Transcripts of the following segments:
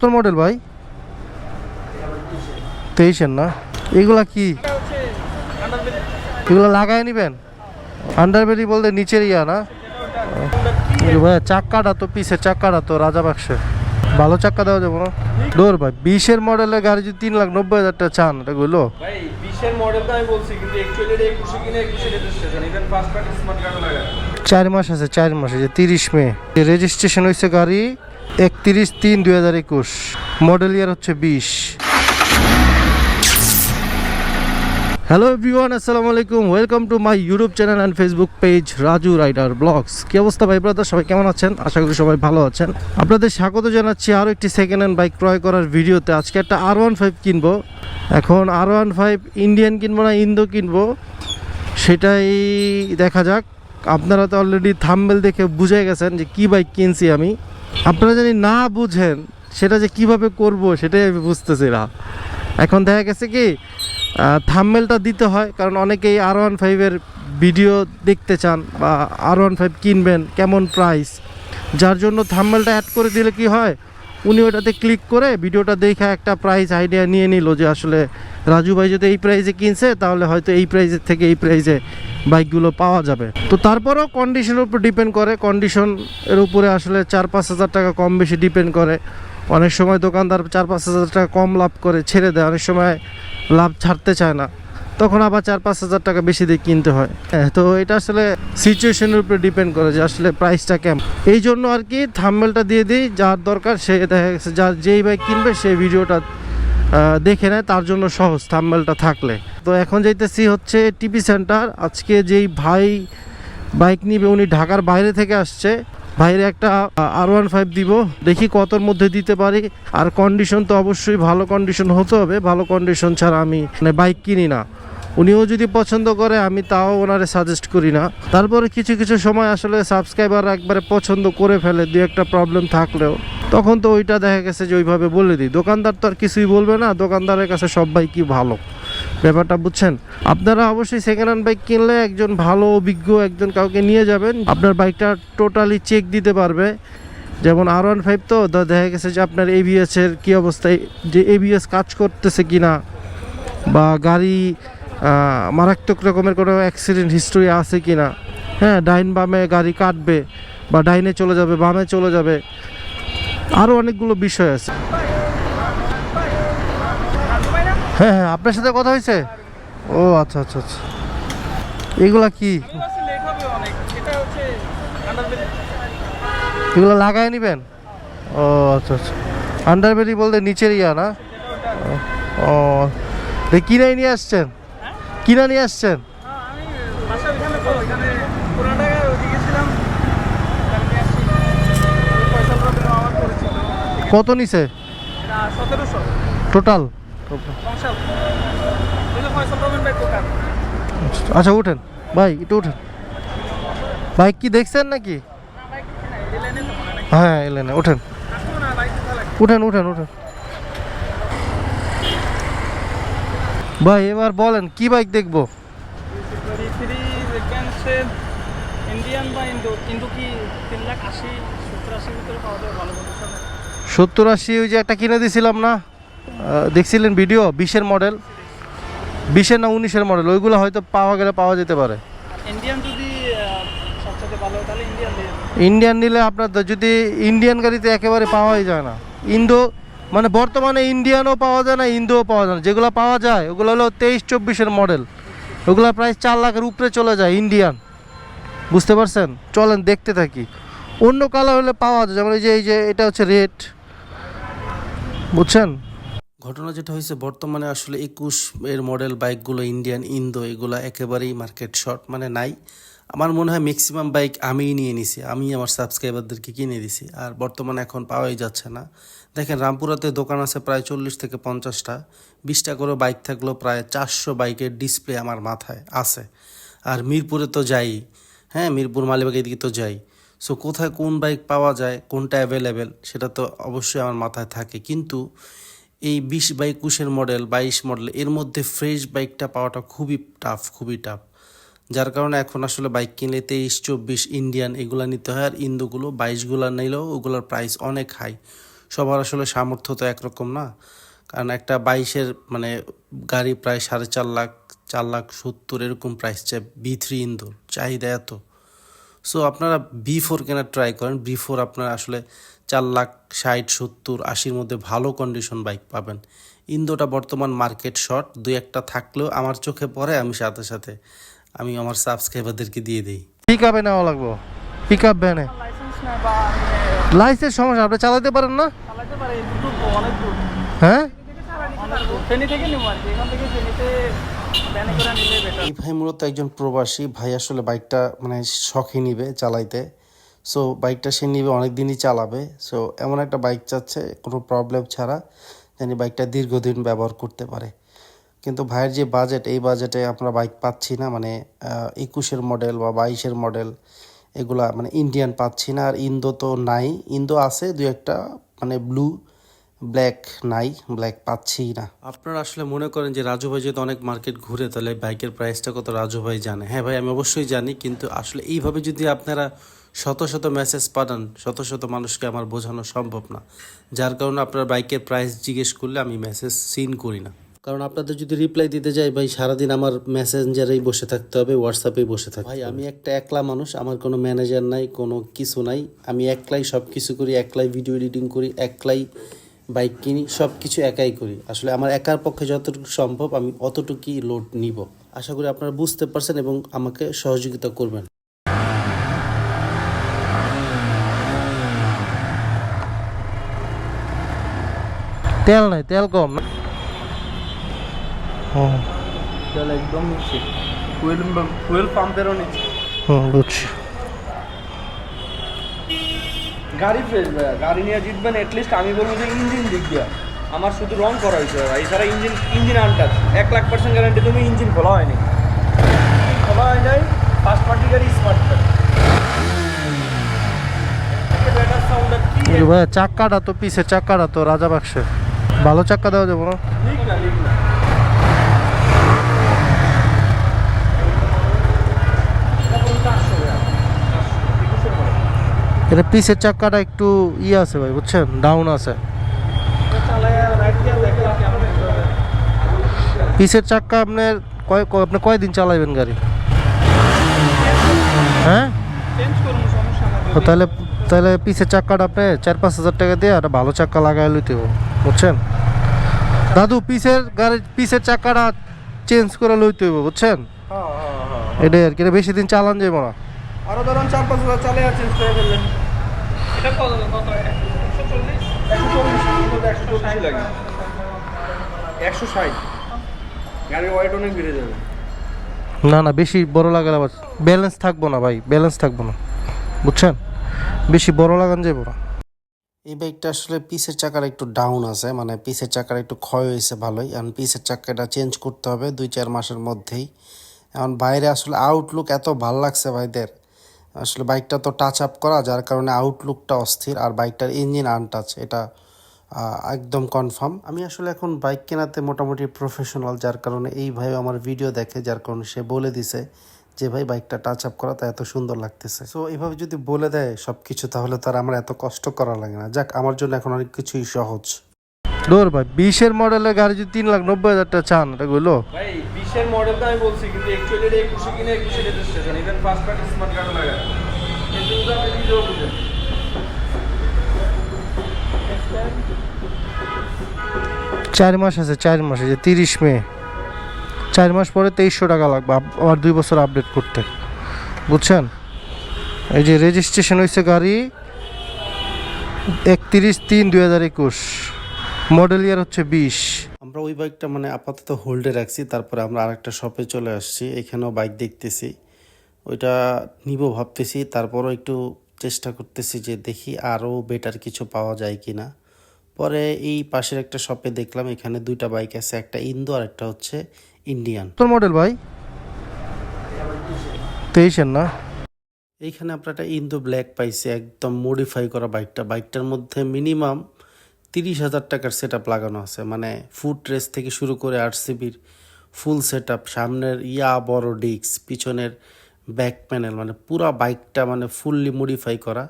তোর মডেল ভাই? তেইশের না? এগুলা কি? এগুলো লাগাই নিবেন? আন্ডারবেরি বলতে নিচের ইয়া না? ভাই চাক্কাটা তো পিসের চাক্কাটা তো রাজা বাক্সে। ভালো চাক্কা দেওয়া যাব না? ডোর ভাই বিশের মডেলের গাড়ি যদি তিন লাখ নব্বই হাজার টাকা চান এটা গুলো চার মাস আছে চার মাস আছে তিরিশ মে। রেজিস্ট্রেশন হয়েছে গাড়ি একত্রিশ তিন দুই হাজার একুশ। মডেল ইয়ার হচ্ছে বিশ। হ্যালো এভরিওয়ান আসসালামু আলাইকুম। Welcome to my YouTube channel and Facebook page Raju rider blogs কী অবস্থা ভাই ব্রাদার সবাই কেমন আছেন? আশা করি সবাই ভালো আছেন। আপনাদের স্বাগত জানাচ্ছি আরও একটি সেকেন্ড হ্যান্ড বাইক ক্রয় করার ভিডিওতে। আজকে একটা আর ওয়ান ফাইভ কিনবো। এখন আর ওয়ান ফাইভ ইন্ডিয়ান কিনবো না ইন্দো কিনবো? সেটাই দেখা যাক। আপনারা তো অলরেডি থাম্বেল দেখে বুঝে গেছেন যে কী বাইক কিনছি আমি। আপনারা যদি না বুঝেন সেটা যে কীভাবে করব সেটাই আমি বুঝতেছি না। এখন দেখা গেছে কি থাম্বেলটা দিতে হয়, কারণ অনেকেই আর ওয়ান ফাইভের ভিডিও দেখতে চান বা আর ওয়ান ফাইভ কিনবেন, কেমন প্রাইস যার জন্য থাম্বেলটা অ্যাড করে দিলে কি হয়, উনি ওটাতে ক্লিক করে ভিডিওটা দেখে একটা প্রাইস আইডিয়া নিয়ে নিল যে আসলে রাজু ভাই যদি এই প্রাইজে কিনছে, তাহলে হয়তো এই প্রাইজের থেকে এই প্রাইজে বাইকগুলো পাওয়া যাবে। তো তারপরেও কন্ডিশনের উপর ডিপেন্ড করে। কন্ডিশনের উপরে আসলে চার পাঁচ হাজার টাকা কম বেশি ডিপেন্ড করে। অনেক সময় দোকানদার চার পাঁচ হাজার টাকা কম লাভ করে, ছেড়ে দেয়। অনেক সময় লাভ ছাড়তে চায় না। তখন আবার চার পাঁচ হাজার টাকা বেশি দিয়ে কিনতে হয়। হ্যাঁ তো এটা আসলে সিচুয়েশনের উপরে ডিপেন্ড করে যে আসলে প্রাইসটা কেমন। এই জন্য আর কি থাম্বেলটা দিয়ে দিই। যার দরকার সে দেখা গেছে, যার যেই বাইক কিনবে সেই ভিডিওটা দেখে নেয়, তার জন্য সহজ থাম্বেলটা থাকলে। তো এখন যাইতেছি হচ্ছে টিপি সেন্টার। আজকে যেই ভাই বাইক নিবে, উনি ঢাকার বাইরে থেকে আসছে। বাইরে একটা আর ওয়ান ফাইভ দিব। দেখি কতর মধ্যে দিতে পারি। আর কন্ডিশন তো অবশ্যই ভালো কন্ডিশন হতে হবে। ভালো কন্ডিশন ছাড়া আমি মানে বাইক কিনি না। উনিও যদি পছন্দ করে, আমি তাও ওনারে সাজেস্ট করি না। তারপরে কিছু কিছু সময় আসলে সাবস্ক্রাইবার একবারে পছন্দ করে ফেলে, দু একটা প্রবলেম থাকলেও। তখন তো ওইটা দেখা গেছে যে ওইভাবে বলে দিই। দোকানদার তো আর কিছুই বলবে না, দোকানদারের কাছে সব বাইকই ভালো? ব্যাপারটা বুঝছেন? আপনারা অবশ্যই সেকেন্ড হ্যান্ড বাইক কিনলে একজন ভালো, অভিজ্ঞ একজন কাউকে নিয়ে যাবেন। আপনার বাইকটা টোটালি চেক দিতে পারবে। যেমন আর ওয়ান ফাইভ তো দেখা গেছে যে আপনার এবিএস এর কী অবস্থায় যে এবিএস কাজ করতেছে কি না বা গাড়ি মারাত্মক রকমের কোনো অ্যাক্সিডেন্ট হিস্টোরি আছে কি না হ্যাঁ ডাইন বামে গাড়ি কাটবে, বা ডাইনে চলে যাবে, বামে চলে যাবে। আরও অনেকগুলো বিষয় আছে। হ্যাঁ হ্যাঁ আপনার সাথে কথা হয়েছে? ও আচ্ছা আচ্ছা আচ্ছা। এগুলা কি? এগুলো লাগাই নিবেন? ও আচ্ছা আচ্ছা। আন্ডারবেরি বলতে নিচের ইয়া না? ও কিনাই নিয়ে আসছেন? কিনা নিয়ে আসছেন হ্যাঁ আমি বাসা ওইখানে তো ওইখানে পুরান ঢাকায় ওইদিকে ছিলাম ওখানে নিয়ে আসছি পয়সা প্রবলেম আমার পরিচিত কত নিছে? টোটাল আচ্ছা উঠেন। ভাই একটু উঠেন। বাইক কি দেখছেন নাকি? হ্যাঁ এলেন উঠেন। উঠেন উঠেন উঠেন। ভাই এবার বলেন কি বাইক দেখব? ইন্ডিয়ান বা ইন্দো ইন্দো কি তিন লাখ আশি সত্তর আশির ভিতরে পাওয়া যায় ভালো সত্তর আশি ওই যে একটা কিনে দিছিলাম না দেখছিলেন ভিডিও বিশের মডেল বিশের না উনিশের মডেল ওইগুলো হয়তো পাওয়া গেলে পাওয়া যেতে পারে। ইন্ডিয়ান যদি ভালো তাহলে ইন্ডিয়ান ইন্ডিয়ান নিলে আপনার যদি ইন্ডিয়ান গাড়িতে একেবারে পাওয়াই যায় না। ইন্দো মানে বর্তমানে ইন্ডিয়ানও পাওয়া যায় না ইন্দোও পাওয়া যায় না। যেগুলো পাওয়া যায় ওগুলো হলো তেইশ চব্বিশের মডেল ওগুলো প্রায় চার লাখের উপরে চলে যায় ইন্ডিয়ান বুঝতে পারছেন? চলেন দেখতে থাকি। অন্য কালার হলে পাওয়া যায় যেমন এই যে এই যে এটা হচ্ছে রেড বুঝছেন? ঘটনা যেটা হয়েছে, বর্তমানে আসলে একুশ এর মডেল বাইকগুলো ইন্ডিয়ান ইন্দো এগুলো একেবারেই মার্কেট শর্ট মানে নাই। আমার মনে হয় ম্যাক্সিমাম বাইক আমিই নিয়ে নিছি আমি আমার সাবস্ক্রাইবারদেরকে কিনে দিছি, আর বর্তমানে এখন পাওয়াই যাচ্ছে না। দেখেন, রামপুরাতে দোকান আছে প্রায় চল্লিশ থেকে পঞ্চাশটা, বিশটা করে বাইক থাকলেও প্রায় চারশো বাইকের ডিসপ্লে আমার মাথায় আছে। আর মিরপুরে তো যাই হ্যাঁ মিরপুর মালিবাগের দিকে তো যাই। সো কোথায় কোন বাইক পাওয়া যায়, কোনটা অ্যাভেলেবেল সেটা তো অবশ্যই আমার মাথায় থাকে। কিন্তু এই বিশ বা একুশের মডেল বাইশ মডেল এর মধ্যে ফ্রেশ বাইকটা পাওয়াটা খুবই টাফ খুবই টাফ যার কারণে এখন আসলে বাইক কিনলে তেইশ চব্বিশ ইন্ডিয়ান এগুলা নিতে হয়, আর ইন্দোগুলো বাইশগুলো নিলেও ওগুলোর প্রাইস অনেক হাই সবার আসলে সামর্থ্য তো একরকম না। কারণ একটা বাইশের মানে গাড়ি প্রায় সাড়ে চার লাখ চার লাখ সত্তর এরকম প্রাইস চাই বি থ্রি ইন্দোর চাহিদা এত। সো আপনারা বি ফোর কেনার ট্রাই করেন। বি ফোর আপনারা আসলে চার লাখ ষাট সত্তর আশির মধ্যে ভালো কন্ডিশন বাইক পাবেন। ইন্দোটা বর্তমান মার্কেট শর্ট দুই একটা থাকলেও আমার চোখে পড়ে আমি সাথে সাথে আমি আমার সাবস্ক্রাইবারদেরকে দিয়ে দিই। পিক আপে নেওয়া লাগবো। পিক আপ ভ্যানে লাইসেন্স সমস্যা আপনি চালাতে পারেন না? চালাতে পারে দুটো অনেক দূর। হ্যাঁ? থেকে এই ভাই মূলত একজন প্রবাসী। ভাই আসলে বাইকটা মানে শখই নিবে চালাইতে। সো বাইকটা সে নিবে অনেক দিনই চালাবে। সো এমন একটা বাইক চাচ্ছে, কোনো প্রবলেম ছাড়া জানি বাইকটা দীর্ঘদিন ব্যবহার করতে পারে। কিন্তু ভাইয়ের যে বাজেট এই বাজেটে আমরা বাইক পাচ্ছি না। মানে একুশের মডেল বা বাইশের মডেল এগুলা মানে ইন্ডিয়ান পাচ্ছি না। আর ইন্দো তো নাই। ইন্দো আছে দু একটা মানে ব্লু ব্ল্যাক নাই ব্ল্যাক পাচ্ছি না। আপনারা আসলে মনে করেন যে রাজু ভাই যেহেতু অনেক মার্কেট ঘুরে তাহলে বাইকের প্রাইসটা কত রাজু ভাই জানে। হ্যাঁ ভাই আমি অবশ্যই জানি কিন্তু আসলে এইভাবে যদি আপনারা শত শত মেসেজ পাঠান শত শত মানুষকে আমার বোঝানো সম্ভব না। যার কারণে আপনার বাইকের প্রাইস জিজ্ঞেস করলে আমি মেসেজ সিন করি না। কারণ আপনাদের যদি রিপ্লাই দিতে যাই ভাই সারাদিন আমার মেসেঞ্জারেই বসে থাকতে হবে হোয়াটসঅ্যাপেই বসে থাকতে ভাই আমি একটা একলা মানুষ আমার কোনো ম্যানেজার নাই কোনো কিছু নাই। আমি একলাই সব কিছু করি একলাই ভিডিও এডিটিং করি একলাই বাইক কিনি সব কিছু একাই করি। আসলে আমার একার পক্ষে যতটুকু সম্ভব আমি অতটুকুই লোড নিব। আশা করি আপনারা বুঝতে পারছেন এবং আমাকে সহযোগিতা করবেন। তেল নাই তেল কম। তেল একদম নিচ্ছে ফুয়েল ফুয়েল পাম্পেরও নিচ্ছে হুম বুঝছি। গাড়ি ফ্রেশ ভাইয়া গাড়ি নিয়ে জিতবেন এটলিস্ট আমি বলব যে ইঞ্জিন দিক দিয়ে। আমার শুধু রং করা হয়েছে ভাই। এছাড়া ইঞ্জিন ইঞ্জিন আনটাচ এক লাখ পার্সেন্ট গ্যারান্টি তুমি ইঞ্জিন খোলা হয়নি। খোলা হয় নাই ফার্স্ট পার্টি গাড়ি স্মার্ট এই তো পিসের চাক্কাটা তো রাজা বাক্সে। ভালো চাক্কা দেওয়া যাব না? ঠিক না ঠিক না এটা পুরো 400 ভাইয়া। 400, একুশের model। এটা পিসের চাক্কাটা একটু ইয়ে আছে ভাই বুঝছেন? ডাউন আছে। পিসের চাক্কা আপনার কয় কয়- আপনি কয়দিন চালাবেন গাড়ি? হ্যাঁ? তাহলে তাহলে পিসের চাক্কাটা আপনি চার পাঁচ হাজার টাকা দিয়ে একটা ভালো চাক্কা লাগাই লইতে হবে বুঝছেন? দাদু পিসের গাড়ির পিসের চাক্কাটা চেঞ্জ করে লইতে হবে বুঝছেন? হ্যাঁ হ্যাঁ হ্যাঁ। এটাই আর কি বেশি দিন চালান যাব না। আরও ধরুন চার পাঁচ হাজার চালে চেঞ্জ করে ফেললেন। এটা কত কত? একশো চল্লিশ? একশো চল্লিশ। একশো চল্লিশ লাগে। একশো ষাট। গাড়ির ওয়েট অনেক বেড়ে যাবে। না না বেশি বড় লাগালে আবার ব্যালেন্স থাকব না ভাই ব্যালেন্স থাকব না। বুঝছেন? বেশি বড় লাগান যাব না। এই বাইকটা আসলে পিসের চাকার একটু ডাউন আছে মানে পিসের চাকার একটু ক্ষয় হয়েছে ভালোই। এখন পিসের চাকাটা চেঞ্জ করতে হবে দুই চার মাসের মধ্যেই। এখন বাইরে আসলে আউটলুক এত ভালো লাগছে ভাইদের। আসলে বাইকটা তো টাচ আপ করা, যার কারণে আউটলুকটা অস্থির আর বাইকটার ইঞ্জিন আনটাচ এটা একদম কনফার্ম আমি আসলে এখন বাইক কেনাতে মোটামুটি প্রফেশনাল যার কারণে এই ভাই আমার ভিডিও দেখে, যার কারণে সে বলে দিছে যে, ভাই, বাইকটা টাচ আপ করা তা এত সুন্দর লাগতেছে। সো এইভাবে যদি বলে দেয় সব কিছু তাহলে তার আমার এত কষ্ট করা লাগে না। যাক, আমার জন্য এখন অনেক কিছুই সহজ। দৌড় ভাই বিশের মডেলের গাড়ি যদি তিন লাখ নব্বই হাজার টাকা চান এটা গুলো ভাই বিশের মডেলটা আমি বলছি কিন্তু অ্যাকচুয়ালি এটা একুশে কিনে একুশে registration even first party smart card লাগায়। কিন্তু ওটা আপনি নিজেও বুঝেন। চার মাস আছে চার মাস আছে তিরিশ মে। চার মাস পরে তেইশশো টাকা লাগবে আবার দুই বছর আপডেট করতে। বুঝছেন? এই যে রেজিস্ট্রেশন হয়েছে গাড়ি একত্রিশ তিন দুই হাজার একুশ। মডেল ইয়ার হচ্ছে বিশ। আমরা ওই বাইকটা মানে আপাতত হোল্ডে রাখছি তারপরে আমরা আরেকটা শপে চলে আসছি এখানেও বাইক দেখতেছি। ওইটা নিব ভাবতেছি তারপরও একটু চেষ্টা করতেছি যে দেখি আরও বেটার কিছু পাওয়া যায় কি না পরে এই পাশের একটা শপে দেখলাম এখানে দুইটা বাইক আছে একটা ইন্দো আর একটা হচ্ছে ইন্ডিয়ান। তোর মডেল ভাই? তেইশের না? এইখানে আমরা একটা ইন্দো ব্ল্যাক পাইছি একদম মডিফাই করা বাইকটা। বাইকটার মধ্যে মিনিমাম তিরিশ হাজার টাকার সেট লাগানো আছে। মানে ফুট রেস থেকে শুরু করে আট সিবির ফুল সেট সামনের ইয়া বড় ডিস্ক পিছনের ব্যাক প্যানেল মানে পুরা বাইকটা মানে ফুললি মডিফাই করা।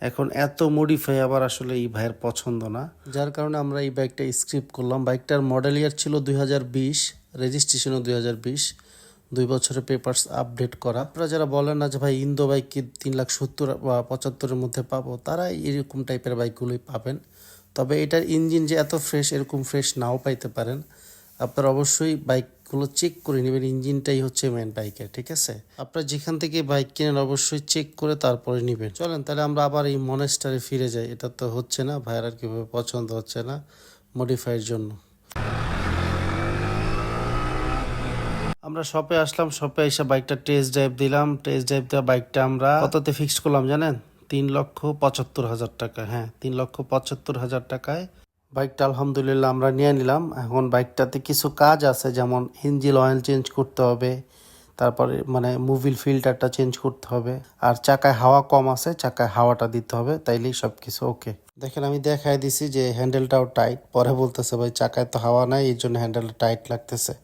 এখন এত মডিফাই আবার আসলে এই ভাইয়ের পছন্দ না। যার কারণে আমরা এই বাইকটা স্ক্রিপ্ট করলাম। বাইকটার মডেল ইয়ার ছিল দুই হাজার বিশ রেজিস্ট্রেশনও দুই হাজার বিশ। দুই বছরের পেপারস আপডেট করা। আপনারা যারা বলেন না যে, ভাই, ইন্দো বাইক কি তিন লাখ সত্তর বা পঁচাত্তরের মধ্যে পাবো? তারা এরকম টাইপের বাইকগুলোই পাবেন। তবে এটার ইঞ্জিন যে এত ফ্রেশ এরকম ফ্রেশ নাও পাইতে পারেন। আপনারা অবশ্যই বাইকগুলো চেক করে নেবেন। ইঞ্জিনটাই হচ্ছে মেন বাইকের, ঠিক আছে? আপনারা যেখান থেকে বাইক কেনেন অবশ্যই চেক করে তারপরে নেবেন। চলেন, তাহলে আমরা আবার এই মনেস্টারে ফিরে যাই। এটা তো হচ্ছে না, ভাইয়ের আর কীভাবে পছন্দ হচ্ছে না মডিফাইয়ের জন্য। আমরা শপে আসলাম শপে এসে বাইকটা টেস্ট ড্রাইভ দিলাম। টেস্ট ড্রাইভ দেওয়া বাইকটা আমরা কততে ফিক্সড করলাম জানেন? তিন লক্ষ পঁচাত্তর হাজার টাকা হ্যাঁ তিন লক্ষ পঁচাত্তর হাজার টাকায় বাইকটা আলহামদুলিল্লাহ আমরা নিয়ে নিলাম। এখন বাইকটাতে কিছু কাজ আছে, যেমন ইঞ্জিন অয়েল চেঞ্জ করতে হবে, তারপরে মানে মুভিল ফিল্টারটা চেঞ্জ করতে হবে, আর চাকায় হাওয়া কম আছে, চাকায় হাওয়াটা দিতে হবে, তাইলেই সব কিছু ওকে দেখেন, আমি দেখাই দিছি যে হ্যান্ডেলটাও টাইট পরে বলতেছে, ভাই, চাকায় তো হাওয়া নাই, এই জন্য হ্যান্ডেলটা টাইট লাগতেছে।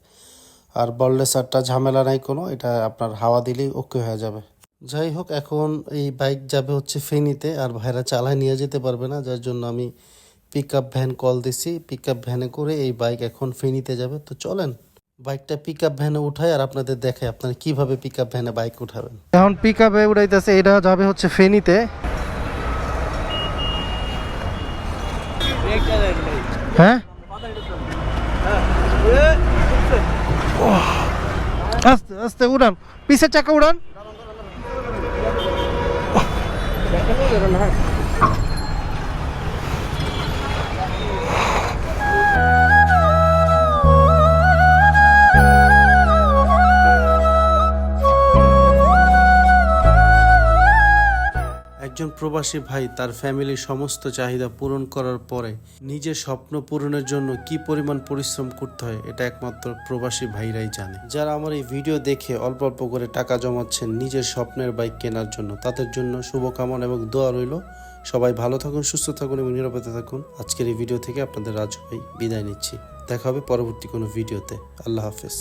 আর বললেসারটা ঝামেলা নাই কোনো, এটা আপনার হাওয়া দিলেই ওকে হয়ে যাবে। যাই হোক এখন এই বাইক যাবে হচ্ছে ফেনীতে, আর ভাইরা চালায় নিয়ে যেতে পারবে না, যার জন্য আমি পিক আপ ভ্যান কল দিছি। পিক আপ ভ্যানে করে এই বাইক এখন ফেনীতে যাবে। তো চলেন, বাইকটা পিক আপ ভ্যানে উঠায় আর আপনাদের দেখাই আপনারা কীভাবে পিক আপ ভ্যানে বাইক উঠাবেন। এখন পিক আপে উঠাইতেছে এটা যাবে হচ্ছে ফেনীতে। হ্যাঁ? আস্তে আস্তে উড়ান। পিছের চাকা উড়ান। 就这么回。একজন প্রবাসী ভাই তার ফ্যামিলির সমস্ত চাহিদা পূরণ করার পরে নিজের স্বপ্ন পূরণের জন্য কি পরিমাণ পরিশ্রম করতে হয়, এটা একমাত্র প্রবাসী ভাইরাই জানে। যারা আমার এই ভিডিও দেখে অল্প অল্প করে টাকা জমাচ্ছেন নিজের স্বপ্নের বাইক কেনার জন্য, তাদের জন্য শুভকামনা এবং দোয়া রইল। সবাই ভালো থাকুন, সুস্থ থাকুন এবং নিরাপদে থাকুন। আজকের এই ভিডিও থেকে আপনাদের রাজু ভাই বিদায় নিচ্ছি। দেখা হবে পরবর্তী কোনো ভিডিওতে আল্লাহ হাফেজ।